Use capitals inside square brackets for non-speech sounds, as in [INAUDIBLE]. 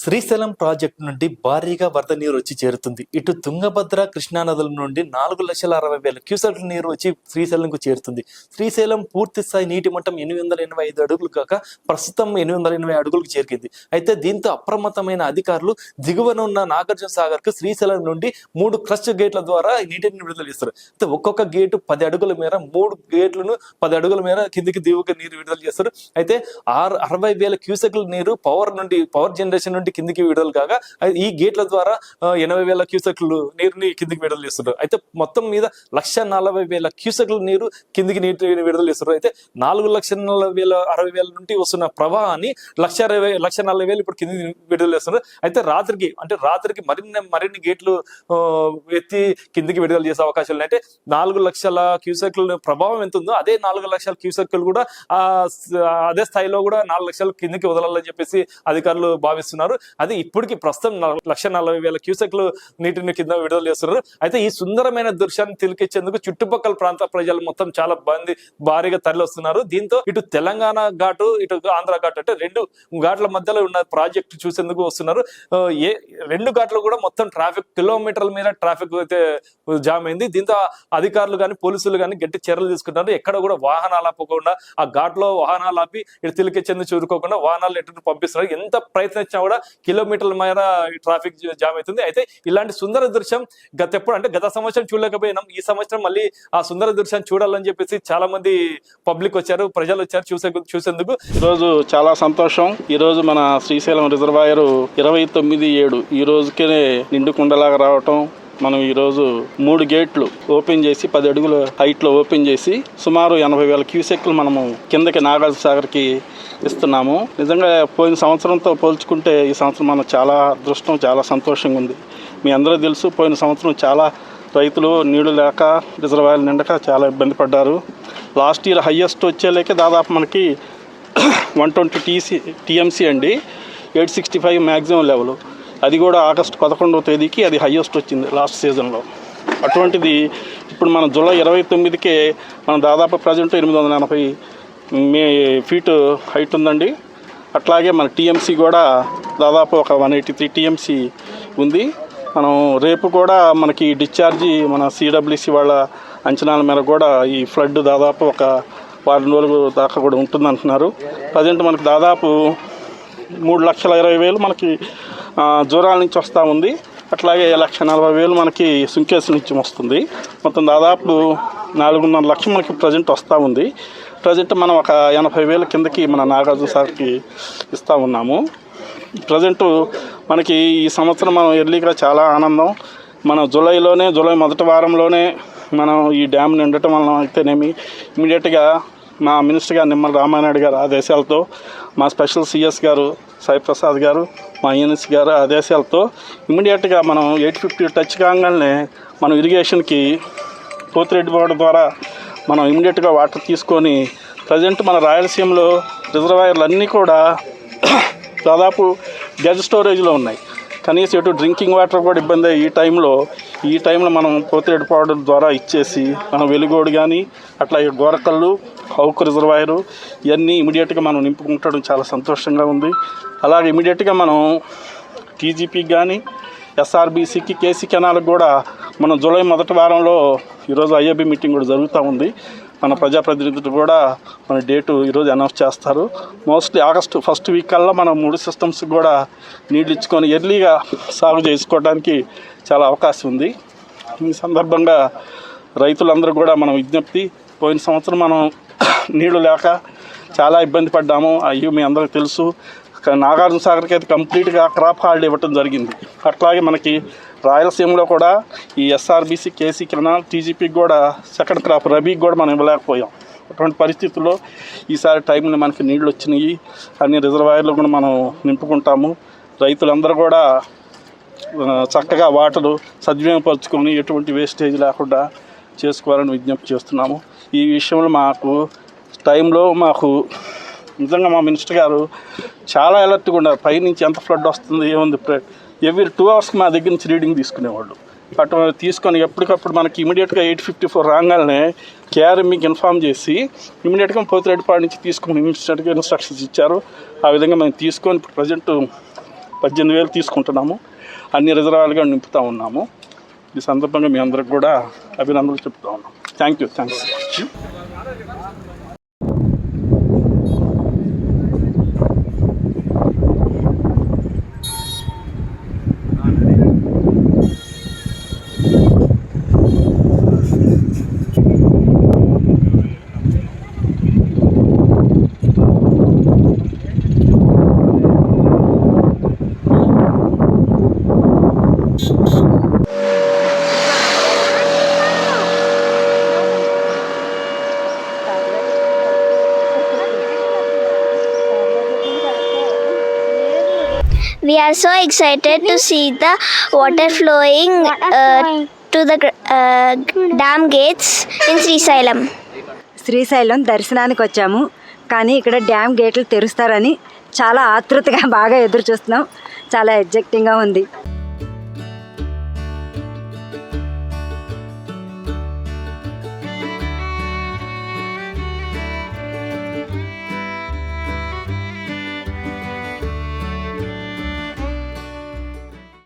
Srisailam project నుండి భారీగా వరద నీరు వచ్చి చేరుతుంది. ఇటు తుంగభద్ర కృష్ణా నదుల నుండి నాలుగు లక్షల అరవై వేల క్యూసెక్ల నీరు వచ్చి శ్రీశైలంకు చేరుతుంది. శ్రీశైలం పూర్తి స్థాయి నీటి మట్టం ఎనిమిది వందల ఎనభై ఐదు అడుగులు కాక ప్రస్తుతం ఎనిమిది వందల ఎనభై అడుగులకు చేరుకుంది అయితే దీంతో అప్రమత్తమైన అధికారులు దిగువన ఉన్న నాగార్జున సాగర్కు శ్రీశైలం నుండి మూడు క్రష్ గేట్ల ద్వారా నీటిని విడుదల చేస్తారు. అయితే ఒక్కొక్క గేటు పది అడుగుల మేర మూడు గేట్లను పది అడుగుల మేర కిందికి దిగువకి నీరు విడుదల చేస్తారు. అయితే ఆరు అరవై వేల క్యూసెక్ల నీరు పవర్ నుండి పవర్ జనరేషన్ నుండి కిందికి విడుదల కాగా ఈ గేట్ల ద్వారా ఎనభై వేల క్యూసెక్లు నీరుని కిందికి విడుదల చేస్తున్నారు అయితే మొత్తం మీద లక్ష నలభై వేల క్యూసెక్ల నీరు కిందికి నీటిని విడుదల చేస్తున్నారు అయితే నాలుగు లక్షల నలభై వేల అరవై వేల నుండి వస్తున్న ప్రవాహాన్ని లక్ష అరవై లక్ష నలభై వేలు ఇప్పుడు కిందికి విడుదల చేస్తున్నారు అయితే రాత్రికి అంటే రాత్రికి మరిన్ని మరిన్ని గేట్లు ఎత్తి కిందికి విడుదల చేసే అవకాశాలు ఉన్నాయి. అంటే నాలుగు లక్షల క్యూసెక్ల ప్రభావం ఎంత ఉందో అదే నాలుగు లక్షల క్యూసెక్లు కూడా ఆ అదే స్థాయిలో కూడా నాలుగు లక్షల కిందికి వదలాలని చెప్పేసి అధికారులు భావిస్తున్నారు. అది ఇప్పటికి ప్రస్తుతం లక్ష నలభై వేల క్యూసెక్లు నీటిని కింద విడుదల చేస్తున్నారు. అయితే ఈ సుందరమైన దృశ్యాన్ని తిలకించేందుకు చుట్టుపక్కల ప్రాంత ప్రజలు మొత్తం చాలా మంది భారీగా తరలి వస్తున్నారు దీంతో ఇటు తెలంగాణ ఘాటు ఇటు ఆంధ్ర ఘాటు అంటే రెండు ఘాట్ల మధ్యలో ఉన్న ప్రాజెక్ట్ చూసేందుకు వస్తున్నారు. ఏ రెండు ఘాట్లు కూడా మొత్తం ట్రాఫిక్ కిలోమీటర్ల మీద ట్రాఫిక్ అయితే జామ్ అయింది. దీంతో అధికారులు కానీ పోలీసులు కానీ గట్టి చర్యలు తీసుకుంటారు ఎక్కడ కూడా వాహనాలు ఆపకుండా ఆ ఘాట్లో వాహనాలు ఆపి ఇటు తిలికెచ్చేందుకు చూరుకోకుండా వాహనాలు ఎటు పంపిస్తున్నారు. ఎంత ప్రయత్నించినా కూడా కిలోమీటర్ల మేర ట్రాఫిక్ జామ్ అవుతుంది. అయితే ఇలాంటి సుందర దృశ్యం గత ఎప్పుడు అంటే గత సంవత్సరం చూడలేకపోయినాం. ఈ సంవత్సరం మళ్ళీ ఆ సుందర దృశ్యాన్ని చూడాలని చెప్పేసి చాలా మంది పబ్లిక్ వచ్చారు ప్రజలు వచ్చారు చూసే చూసేందుకు. ఈరోజు చాలా సంతోషం. ఈరోజు మన శ్రీశైలం రిజర్వాయర్ ఇరవై తొమ్మిది ఏడు. ఈ రోజుకే నిండుకుండలాగా రావటం మనం ఈరోజు మూడు గేట్లు ఓపెన్ చేసి పది అడుగుల హైట్లో ఓపెన్ చేసి సుమారు ఎనభై వేల క్యూసెక్లు మనము కిందకి నాగార్జున సాగర్కి ఇస్తున్నాము. నిజంగా పోయిన సంవత్సరంతో పోల్చుకుంటే ఈ సంవత్సరం మనం చాలా అదృష్టం చాలా సంతోషంగా ఉంది. మీ అందరూ తెలుసు పోయిన సంవత్సరం చాలా రైతులు నీళ్ళు లేక రిజర్వాయర్లు నిండక చాలా ఇబ్బంది పడ్డారు. లాస్ట్ ఇయర్ హయ్యెస్ట్ వచ్చేలేకే దాదాపు మనకి [CLEARS THROAT] వన్ ట్వంటీ టీసీ టీఎంసీ అండి. Eight sixty five maximum level. అది కూడా ఆగస్ట్ పదకొండవ తేదీకి అది హయ్యెస్ట్ వచ్చింది లాస్ట్ సీజన్లో అటువంటిది ఇప్పుడు మనం జూలై ఇరవై తొమ్మిదికే మనం దాదాపు ప్రజెంట్ ఎనిమిది వందల ఎనభై మే ఫీట్ హైట్ ఉందండి. అట్లాగే మన టీఎంసీ కూడా దాదాపు ఒక వన్ ఎయిటీ త్రీ టీఎంసీ ఉంది. మనం రేపు కూడా మనకి డిశ్చార్జి మన సిడబ్ల్యూసి వాళ్ళ అంచనాల మేర కూడా ఈ ఫ్లడ్ దాదాపు ఒక వారం రోజులు దాకా కూడా ఉంటుంది అంటున్నారు ప్రజెంట్ మనకి దాదాపు మూడు లక్షల ఇరవై వేలు మనకి జూరాల నుంచి వస్తూ ఉంది. అట్లాగే లక్ష నలభై వేలు మనకి సుంకేసు నుంచి వస్తుంది. మొత్తం దాదాపు నాలుగున్నర లక్షలు మనకి ప్రజెంట్ వస్తూ ఉంది. ప్రజెంట్ మనం ఒక ఎనభై వేల కిందకి మన నాగార్జున సార్కి ఇస్తూ ఉన్నాము. ప్రజెంట్ మనకి ఈ సంవత్సరం మనం ఎర్లీగా చాలా ఆనందం. మనం జూలైలోనే జూలై మొదటి వారంలోనే మనం ఈ డ్యామ్ నిండటం వలన అయితేనేమి ఇమీడియట్గా మా మినిస్టర్ గారు నిమ్మల రామానాయుడు గారు ఆదేశాలతో మా స్పెషల్ సిఎస్ గారు సాయి ప్రసాద్ గారు మా ఈఎన్ఎస్ గారు ఆదేశాలతో ఇమీడియట్గా మనం ఎయిట్ ఫిఫ్టీ టచ్ కాగానే మనం ఇరిగేషన్కి పోతిరెడ్డి బోర్డు ద్వారా మనం ఇమీడియట్గా వాటర్ తీసుకొని ప్రజెంట్ మన రాయలసీమలో రిజర్వాయర్లు అన్నీ కూడా [COUGHS] దాదాపు గజ్ స్టోరేజ్లో ఉన్నాయి. కనీసం ఎటు డ్రింకింగ్ వాటర్ కూడా ఇబ్బంది అయ్యి ఈ టైంలో. ఈ టైంలో మనం పోతిరెడ్డి పౌడర్ ద్వారా ఇచ్చేసి మనం వెలుగోడు కానీ అట్లా గోరకళ్ళు గోరకల్లు హౌక్ రిజర్వాయరు ఇవన్నీ ఇమీడియట్గా మనం నింపుకుంటడం చాలా సంతోషంగా ఉంది. అలాగే ఇమీడియట్గా మనం టీజీపీకి కానీ ఎస్ఆర్బీసీకి కేసీ కెనాల్కి కూడా మనం జూలై మొదటి వారంలో ఈరోజు ఐఏబీ మీటింగ్ కూడా జరుగుతూ ఉంది. మన ప్రజాప్రతినిధులు కూడా మన డేటు ఈరోజు అనౌన్స్ చేస్తారు. మోస్ట్లీ ఆగస్టు ఫస్ట్ వీక్ కల్లా మనం మూడు సిస్టమ్స్ కూడా నీళ్ళు ఇచ్చుకొని ఎర్లీగా సాగు చేసుకోవడానికి చాలా అవకాశం ఉంది. ఈ సందర్భంగా రైతులందరూ కూడా మనం విజ్ఞప్తి పోయిన సంవత్సరం మనం నీళ్ళు లేక చాలా ఇబ్బంది పడ్డాము. అయ్యో మీ అందరికీ తెలుసు. నాగార్జున సాగర్కి అయితే కంప్లీట్గా క్రాప్ హాల్డ్ ఇవ్వటం జరిగింది. అట్లాగే మనకి రాయలసీమలో కూడా ఈ ఎస్ఆర్బీసీ కేసీ కెనాల్ టీజీపీకి కూడా సెకండ్ క్రాప్ రబీకి కూడా మనం ఇవ్వలేకపోయాం. అటువంటి పరిస్థితుల్లో ఈసారి టైంలో మనకి నీళ్ళు వచ్చినాయి. అన్ని రిజర్వాయర్లు కూడా మనం నింపుకుంటాము. రైతులందరూ కూడా చక్కగా వాటరు సద్వినియోగపరచుకొని ఎటువంటి వేస్టేజ్ లేకుండా చేసుకోవాలని విజ్ఞప్తి చేస్తున్నాము. ఈ విషయంలో మాకు టైంలో మాకు నిజంగా మా మినిస్టర్ గారు చాలా అలర్ట్గా ఉన్నారు. పైనుంచి ఎంత ఫ్లడ్ వస్తుంది ఏముంది ఎవ్రీ టూ అవర్స్కి మా దగ్గర నుంచి రీడింగ్ తీసుకునేవాళ్ళు. అటు తీసుకొని ఎప్పటికప్పుడు మనకి ఇమీడియట్గా ఎయిట్ ఫిఫ్టీ ఫోర్ రాగానే మీకు ఇన్ఫామ్ చేసి ఇమీడియట్గా పోతిరెడ్డిపాడు నుంచి తీసుకొని ఇన్స్టెంట్గా ఇన్స్ట్రక్షన్స్ ఇచ్చారు. ఆ విధంగా మేము తీసుకొని ఇప్పుడు ప్రజెంట్ పద్దెనిమిది వేలు తీసుకుంటున్నాము. అన్ని రిజర్వాయర్లుగా నింపుతూ ఉన్నాము. ఈ సందర్భంగా మీ అందరికి కూడా అభినందనలు చెప్తా ఉన్నాం. Thank you thanks. We are so excited to see the water flowing uh, to the uh, dam gates in Srisailam. Srisailam దర్శనానికి వచ్చాము కానీ ఇక్కడ డ్యామ్ గేట్లు తెరుస్తారని చాలా ఆతృతగా బాగా ఎదురు చూస్తున్నాం చాలా ఎగ్జైటింగ్గా ఉంది